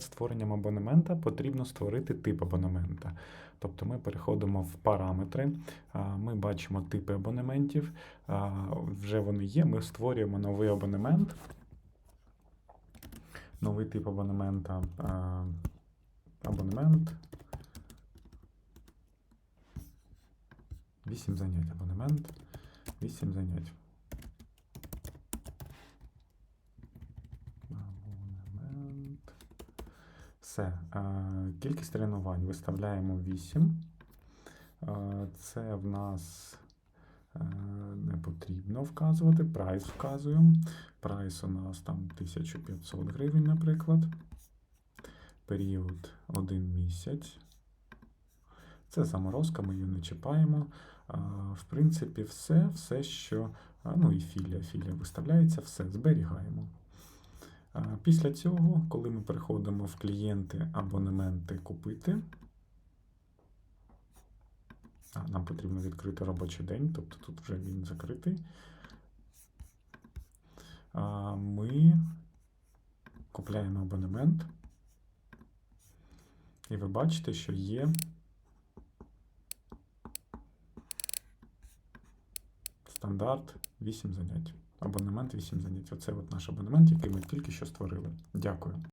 перед створенням абонемента потрібно створити тип абонемента. Тобто ми переходимо в параметри, ми бачимо типи абонементів, вже вони є, ми створюємо новий абонемент. Новий тип абонемента. Абонемент. 8 занять. Абонемент. 8 занять. Все. е, Кількість тренувань виставляємо 8. Е, Це в нас е, не потрібно вказувати. Прайс вказуємо. Прайс у нас там 1500 гривень, наприклад. Період 1 місяць. Це заморозка, ми її не чіпаємо. В принципі, все, все, що. Ну і філія. Філія виставляється, все, зберігаємо. Після цього, коли ми переходимо в клієнти абонементи купити, нам потрібно відкрити робочий день, тобто тут вже він закритий. Ми купляємо абонемент. І ви бачите, що є стандарт 8 занять. Абонемент 8 занять. Оце от наш абонемент, який ми тільки що створили. Дякую.